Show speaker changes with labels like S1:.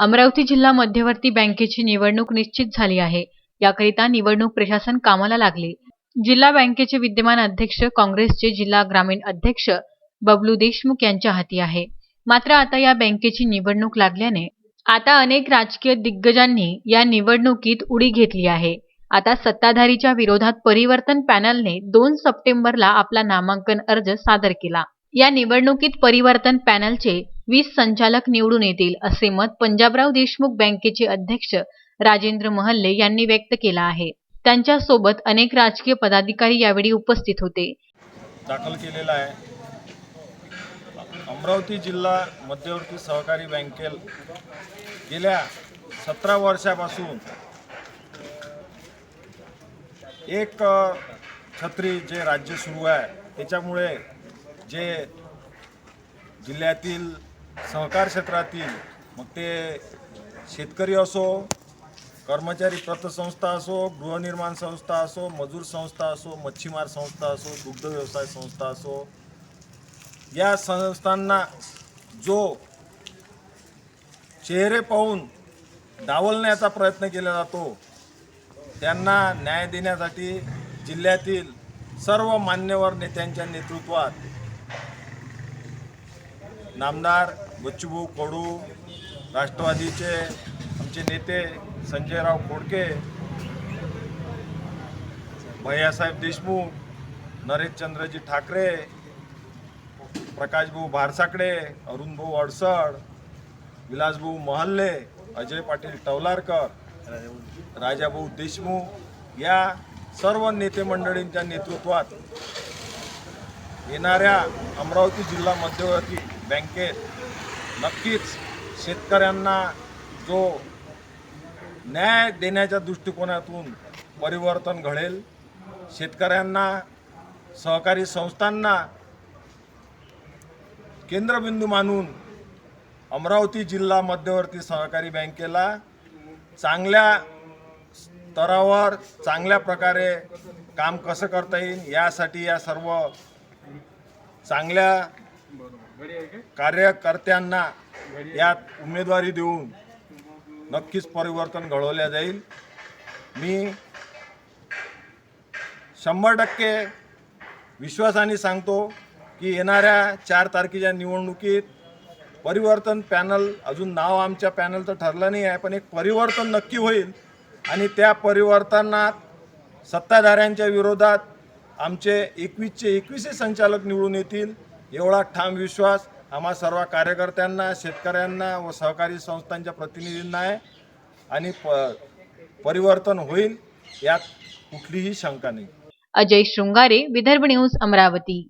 S1: अमरावती जिल्हा मध्यवर्ती बँकेची निवडणूक निश्चित झाली आहे. याकरिता निवडणूक प्रशासन कामाला लागले. जिल्हा बँकेचे विद्यमान अध्यक्ष काँग्रेसचे जिल्हा ग्रामीण अध्यक्ष बबलू देशमुख यांच्या हाती आहे. मात्र आता या बँकेची निवडणूक लागल्याने आता अनेक राजकीय दिग्गजांनी या निवडणुकीत उडी घेतली आहे. आता सत्ताधारीच्या विरोधात परिवर्तन पॅनलने दोन सप्टेंबरला आपला नामांकन अर्ज सादर केला. या निवडणुकीत परिवर्तन पॅनलचे वीस संचालक निवडून येतील असे मत पंजाबराव देशमुख बँकेचे अध्यक्ष राजेंद्र महल्ले यांनी व्यक्त केला आहे. त्यांच्यासोबत अनेक राजकीय पदाधिकारी यावेळी उपस्थित होते.
S2: दाखल केलेला आहे. अमरावती जिल्हा मध्यवर्ती सहकारी बँकेल गेल्या सतरा वर्षापासून एक छत्री जे राज्य सुरू आहे त्याच्यामुळे जे जिल्ह्यातील सहकार क्षेत्रातील मग ते शेतकरी असो कर्मचारी पतसंस्था असो गृहनिर्माण संस्था असो मजूर संस्था असो मच्छीमार संस्था असो दुग्ध व्यवसाय संस्था असो या संस्थांना जो चेहरे पाहून डावलण्याचा प्रयत्न केला जातो त्यांना न्याय देण्यासाठी जिल्ह्यातील सर्व मान्यवर नेत्यांच्या नेतृत्वात नामदार बच्चूभाऊ कडू राष्ट्रवादीचे आमचे नेते संजयराव खोडके भैयासाहेब देशमुख नरेशचंद्रजी ठाकरे प्रकाशभाऊ भारसाकडे अरुणभाऊ अडसड विलासभाऊ महल्ले अजय पाटील टवलारकर राजाभाऊ देशमुख या सर्व नेते मंडळींच्या नेतृत्वात येणाऱ्या अमरावती जिल्हा मध्यवर्ती बँकेत नक्कीच शेतकऱ्यांना जो न्याय देण्याच्या दृष्टिकोनातून परिवर्तन घडेल शेतकऱ्यांना सहकारी संस्थांना केंद्रबिंदू मानून अमरावती जिल्हा मध्यवर्ती सहकारी बँकेला चांगल्या स्तरावर चांगल्या प्रकारे काम कसं करता येईल यासाठी या सर्व चांगल्या कार्यकर्त्यांना यात उमेदवारी देऊन नक्कीच परिवर्तन घडवल्या जाईल. मी शंभर टक्के विश्वासाने सांगतो की येणाऱ्या चार तारखेच्या निवडणुकीत परिवर्तन पॅनल अजून नाव आमच्या पॅनलचं ठरलं नाही आहे पण एक परिवर्तन नक्की होईल. आणि त्या परिवर्तनात सत्ताधाऱ्यांच्या विरोधात आमचे एकवीसचे एकवीसही संचालक निवडून येतील. एवढा ठाम विश्वास आम्हा सर्व कार्यकर्त्यांना शेतकऱ्यांना व सहकारी संस्थांच्या प्रतिनिधींना आहे. आणि प परिवर्तन होईल यात कुठलीही शंका नाही.
S1: अजय शृंगारे विदर्भ न्यूज अमरावती.